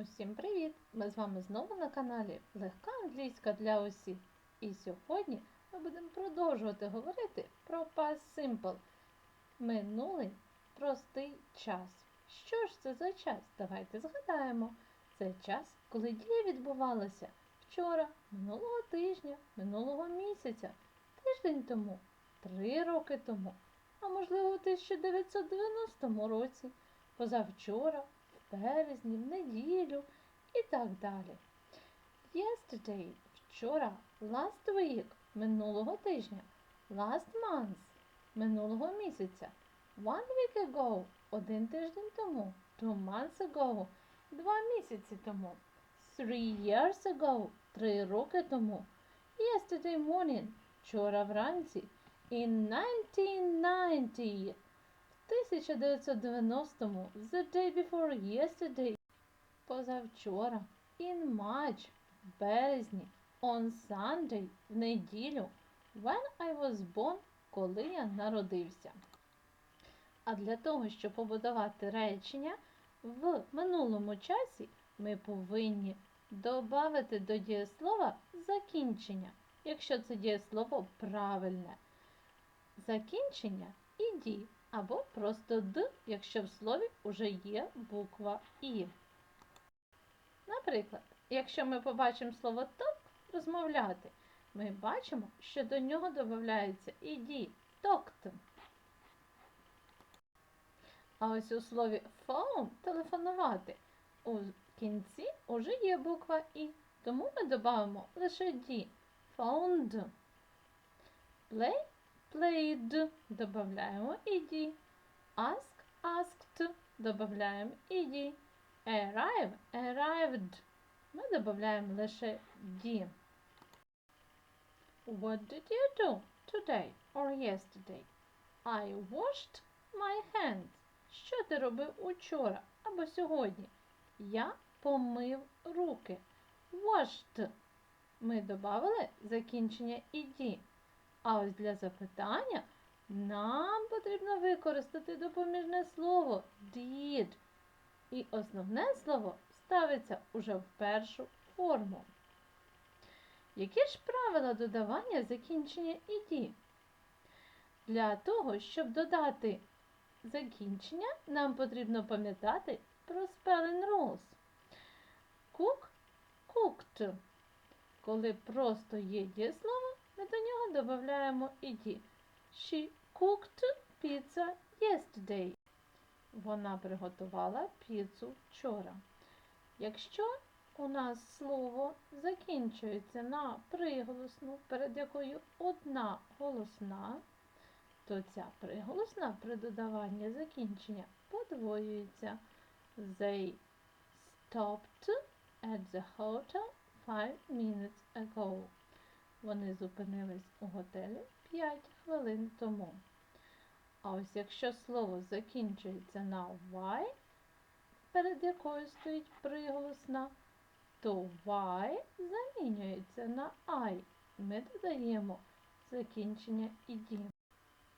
Усім привіт! Ми з вами знову на каналі Легка англійська для усіх. І сьогодні ми будемо продовжувати говорити про Past Simple. Минулий простий час. Що ж це за час? Давайте згадаємо. Це час, коли дія відбувалася вчора, минулого тижня, минулого місяця, тиждень тому, три роки тому, а можливо у 1990 році, позавчора березні, в неділю і так далі. Yesterday – вчора, last week – минулого тижня, last month – минулого місяця, one week ago – один тиждень тому, two months ago – два місяці тому, three years ago – три роки тому, yesterday morning – вчора вранці, in 1990 в 1990-му, the day before yesterday, позавчора, in March, в березні, on Sunday, в неділю, when I was born, коли я народився. А для того, щоб побудувати речення в минулому часі, ми повинні додати до дієслова закінчення, якщо це дієслово правильне. Закінчення і ді або просто д, якщо в слові вже є буква І. Наприклад, якщо ми побачимо слово ток розмовляти, ми бачимо, що до нього додається іді токт. А ось у слові phone телефонувати у кінці вже є буква І, тому ми додамо лише ді found. Play played, додаємо іді. Ask, asked, додаємо іді. Arrive, arrived. Ми додаємо лише ді. What did you do today or yesterday? I washed my hands. Що ти робив учора або сьогодні? Я помив руки. Washed. Ми додали закінчення іді. А ось для запитання нам потрібно використати допоміжне слово did. І основне слово ставиться уже в першу форму. Які ж правила додавання закінчення іді? Для того, щоб додати закінчення, нам потрібно пам'ятати про spelling rules. Cook – cooked. Коли просто є дієслово, додаємо іді. She cooked pizza yesterday. Вона приготувала піцу вчора. Якщо у нас слово закінчується на приголосну, перед якою одна голосна, то ця приголосна при додаванні закінчення подвоюється. They stopped at the hotel five minutes ago. Вони зупинились у готелі 5 хвилин тому. А ось якщо слово закінчується на Y, перед якою стоїть приголосна, то Y замінюється на I. Ми додаємо закінчення іді.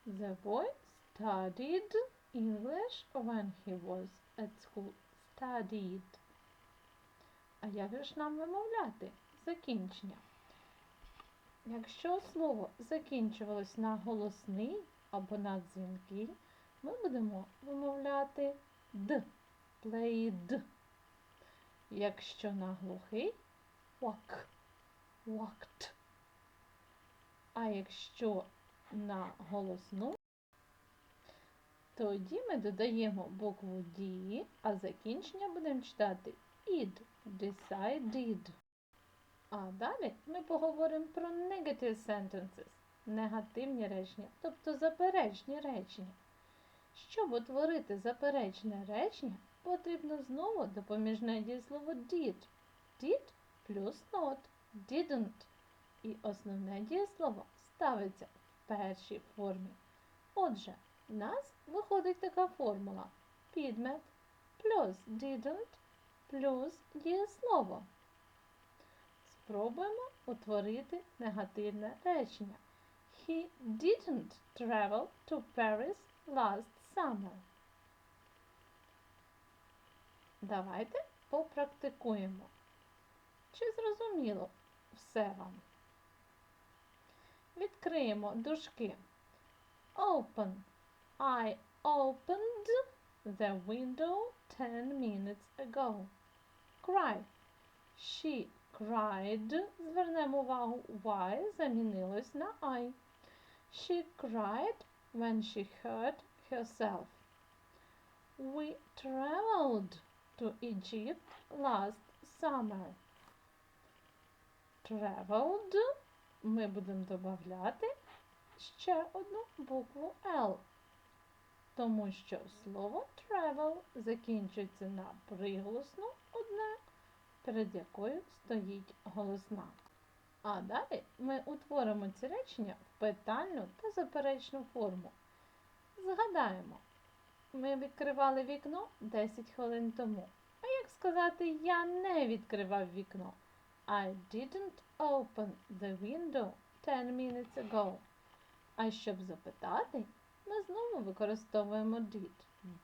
The boy studied English when he was at school. Studied. А як ж нам вимовляти закінчення? Якщо слово закінчувалось на голосний або на дзвінкий, ми будемо вимовляти д, played. Якщо на глухий walk, walked. А якщо на голосну, тоді ми додаємо букву D, а закінчення будемо читати id, decided. А далі ми поговоримо про negative sentences, негативні речення, тобто заперечні речення. Щоб утворити заперечне речення, потрібно знову допоміжне дієслово did. Did плюс not, didn't. І основне дієслово ставиться в першій формі. Отже, в нас виходить така формула підмет плюс didn't плюс дієслово. Спробуємо утворити негативне речення. He didn't travel to Paris last summer. Давайте попрактикуємо. Чи зрозуміло все вам? Відкриємо дужки. Open. I opened the window ten minutes ago. Cry. She cried. Звернемо увагу, Y замінилось на I. She cried when she hurt herself. We traveled to Egypt last summer. Traveled ми будемо додати ще одну букву L, тому що слово travel закінчується на приголосну одне, перед якою стоїть голосна. А далі ми утворимо ці речення в питальну та заперечну форму. Згадаємо, ми відкривали вікно 10 хвилин тому. А як сказати, я не відкривав вікно? I didn't open the window 10 minutes ago. А щоб запитати, ми знову використовуємо did.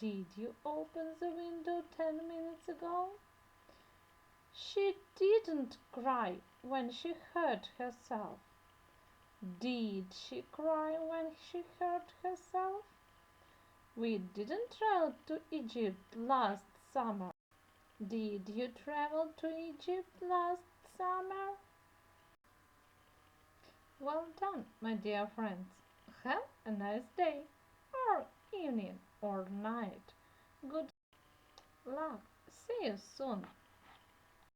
Did you open the window 10 minutes ago? She didn't cry when she hurt herself. Did she cry when she hurt herself? We didn't travel to Egypt last summer. Did you travel to Egypt last summer? Well done, my dear friends. Have a nice day, or evening, or night. Good luck. See you soon.